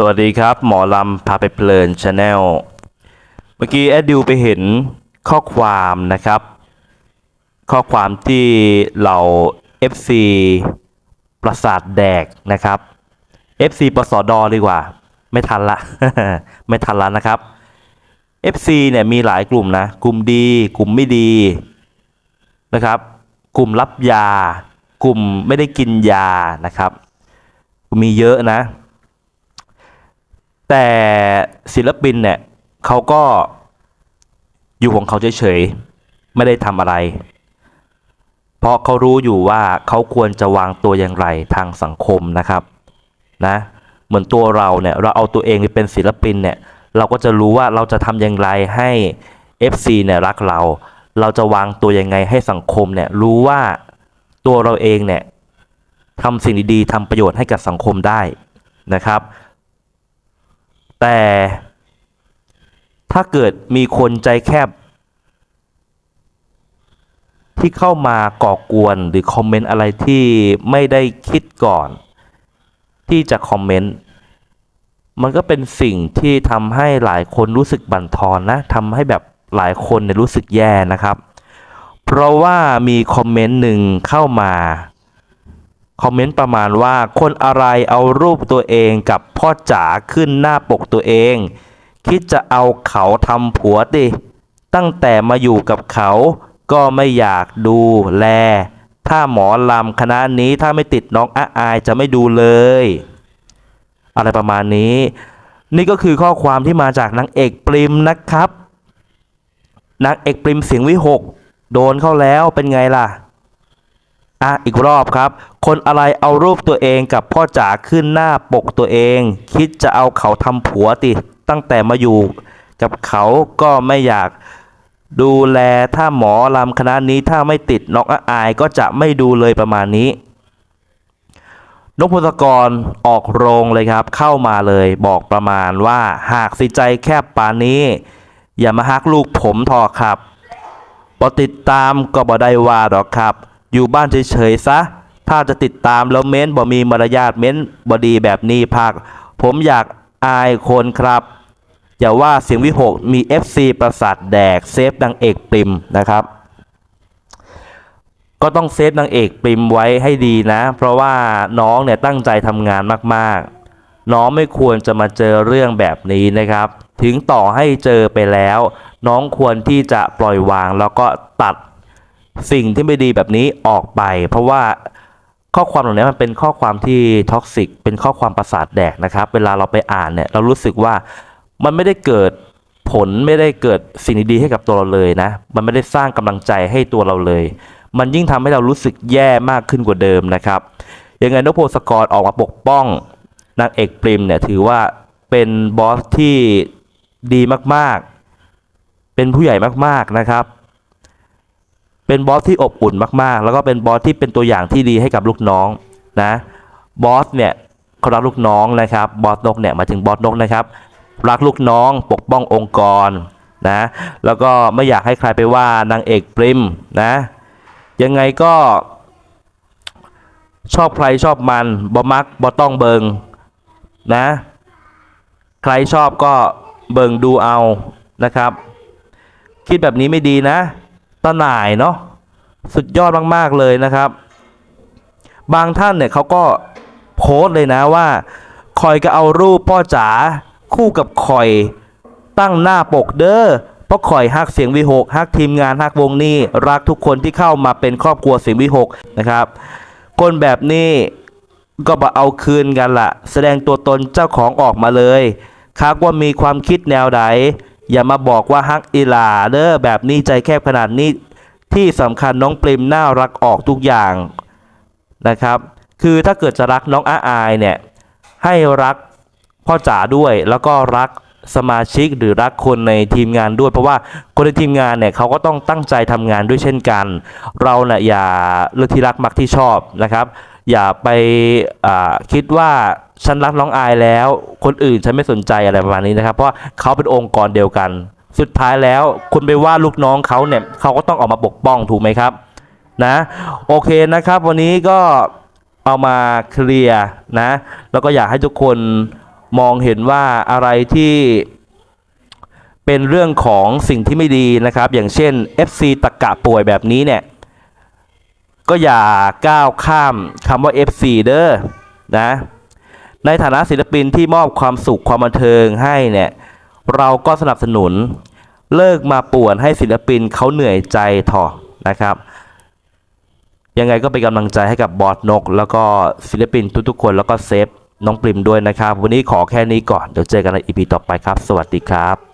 สวัสดีครับ หมอลำพาไปเพลินชาแนลเมื่อกี้แอดดิวไปเห็นข้อความนะครับ ข้อความที่เรา FC ประสาทแดกนะครับ FC ปสดดีกว่า ไม่ทันละ ไม่ทันละนะครับ FC เนี่ยมีหลายกลุ่มนะ กลุ่มดี กลุ่มไม่ดีนะครับ กลุ่มรับยา กลุ่มไม่ได้กินยานะครับ มีเยอะนะ แต่ศิลปินเนี่ยเขาก็อยู่ของเขาเฉยๆ ไม่ได้ทำอะไร เพราะเขารู้อยู่ว่าเขาควรจะวางตัวอย่างไรทางสังคมนะครับนะเหมือนตัวเราเนี่ยเราเอาตัวเองไปเป็นศิลปินเนี่ยเราก็จะรู้ว่าเราจะทำอย่างไรให้ FC เนี่ยรักเรา เราจะวางตัวยังไงให้สังคมเนี่ยรู้ว่าตัวเราเองเนี่ยทำสิ่งดีๆทำประโยชน์ให้กับสังคมได้นะครับ แต่ถ้าเกิดมีคนใจแคบ ที่เข้ามาก่อกวนหรือคอมเมนต์อะไรที่ไม่ได้คิดก่อน ที่จะคอมเมนต์มันก็เป็นสิ่งที่ทำให้หลายคนรู้สึกบั่นทอนนะทำให้แบบหลายคนเนี่ยรู้สึกแย่นะครับ เพราะว่ามีคอมเมนต์หนึ่งเข้ามา คอมเมนต์ประมาณว่าคนอะไรเอารูปตัวเองกับพ่อจ๋าขึ้นหน้าปกตัวเอง คิดจะเอาเขาทำผัวดิ ตั้งแต่มาอยู่กับเขาก็ไม่อยากดูแล ถ้าหมอลำคณะนี้ถ้าไม่ติดน้องอาอายจะไม่ดูเลย อะไรประมาณนี้ นี่ก็คือข้อความที่มาจากนางเอกปริมนะครับนางเอกปริมเสียงวิหกโดนเข้าแล้วเป็นไงล่ะ อะอีกรอบครับ คนอะไรเอารูปตัวเองกับพ่อจ๋าขึ้นหน้าปกตัวเอง คิดจะเอาเขาทำผัวติ ตั้งแต่มาอยู่ กับเขาก็ไม่อยาก ดูแลถ้าหมอลำคณะนี้ถ้าไม่ติดน้องอายก็จะไม่ดูเลยประมาณนี้นพพงศกรออกโรงเลยครับ เข้ามาเลยบอกประมาณว่าหากสิใจแคบปานนี้ อย่ามาฮักลูกผมทอครับบอติดตามก็บ่ได้ว่าหรอกครับ อยู่บ้านเฉยๆซะ ถ้าจะติดตามแล้วเม้นบ่มีมารยาทเม้นบดีแบบนี้พัก ผมอยากอายคนครับ อย่าว่าเสียงวิหกมี FC ประสาทแดกเซฟนางเอกปริมนะครับ ก็ต้องเซฟนางเอกปริมไว้ให้ดีนะ เพราะว่าน้องเนี่ยตั้งใจทำงานมากๆ น้องไม่ควรจะมาเจอเรื่องแบบนี้นะครับ ถึงต่อให้เจอไปแล้ว น้องควรที่จะปล่อยวางแล้วก็ตัด สิ่งที่ไม่ดีแบบนี้ออกไป เพราะว่าข้อความเหล่านี้มันเป็นข้อความที่ท็อกซิกเป็นข้อความประสาทแดกนะครับ เวลาเราไปอ่านเนี่ยเรารู้สึกว่ามันไม่ได้เกิดผลไม่ได้เกิดสิ่งดีๆให้กับตัวเราเลยนะ มันไม่ได้สร้างกำลังใจให้ตัวเราเลย มันยิ่งทำให้เรารู้สึกแย่มากขึ้นกว่าเดิมนะครับยังไงนพพงศกรออกมาปกป้องนางเอกปริมเนี่ยถือว่าเป็นบอสที่ดีมากๆ เป็นผู้ใหญ่มากๆนะครับ เป็นบอสที่อบอุ่นมากๆ แล้วก็เป็นบอสที่เป็นตัวอย่างที่ดีให้กับลูกน้องนะบอสเนี่ยเขารักลูกน้องนะครับบอสนกเนี่ยมาถึงบอสนกนะครับ รักลูกน้องปกป้ององค์กรนะแล้วก็ไม่อยากให้ใครไปว่านางเอกปริมนะยังไงก็ ชอบใครชอบมันบ่มักบ่ต้องเบิงนะใครชอบก็เบิงดูเอานะครับ คิดแบบนี้ไม่ดีนะ ตาหน่ายเนาะสุดยอดมากๆเลยนะครับ บางท่านเนี่ยเขาก็โพสต์เลยนะว่าคอยก็เอารูปพ่อจ๋าคู่กับคอยตั้งหน้าปกเด้อเพราะคอยฮักเสียงวิหกฮักทีมงานฮักวงนี้รักทุกคนที่เข้ามาเป็นครอบครัวเสียงวิหกนะครับคนแบบนี้ก็มาเอาคืนกันละ่ะแสดงตัวตนเจ้าของออกมาเลยคักว่ามีความคิดแนวใด อย่ามาบอกว่าฮักอีหลาเด้อแบบนี้ใจแคบขนาดนี้ที่สำคัญน้องปริมน่ารักออกทุกอย่างนะครับ คือถ้าเกิดจะรักน้องอาอายเนี่ยให้รักพ่อจ๋าด้วยแล้วก็รักสมาชิกหรือรักคนในทีมงานด้วย เพราะว่าคนในทีมงานเนี่ยเขาก็ต้องตั้งใจทำงานด้วยเช่นกัน เราเนะ่ยอย่าเลือกที่รักมักที่ชอบนะครับ อย่าไปคิดว่า ฉันรักน้องอายแล้ว คนอื่นฉันไม่สนใจอะไรประมาณนี้นะครับ เพราะเขาเป็นองค์กรเดียวกัน สุดท้ายแล้วคุณไปว่าลูกน้องเขาเนี่ยเขาก็ต้องออกมาปกป้องถูกไหมครับนะโอเคนะครับ วันนี้ก็เอามาเคลียร์นะ แล้วก็อยากให้ทุกคนมองเห็นว่าอะไรที่เป็นเรื่องของสิ่งที่ไม่ดีนะครับ อย่างเช่น FC ตะกะป่วยแบบนี้เนี่ย ก็อย่าก้าวข้ามคำว่า FC เด้อนะ ในฐานะศิลปินที่มอบความสุขความบันเทิงให้เนี่ยเราก็สนับสนุนเลิกมาป่วนให้ศิลปินเขาเหนื่อยใจถอนะครับ ยังไงก็เป็นกำลังใจให้กับบอสนก แล้วก็ศิลปินทุกๆคนแล้วก็เซฟน้องปริมด้วยนะครับ วันนี้ขอแค่นี้ก่อน เดี๋ยวเจอกันในอีพีต่อไปครับ สวัสดีครับ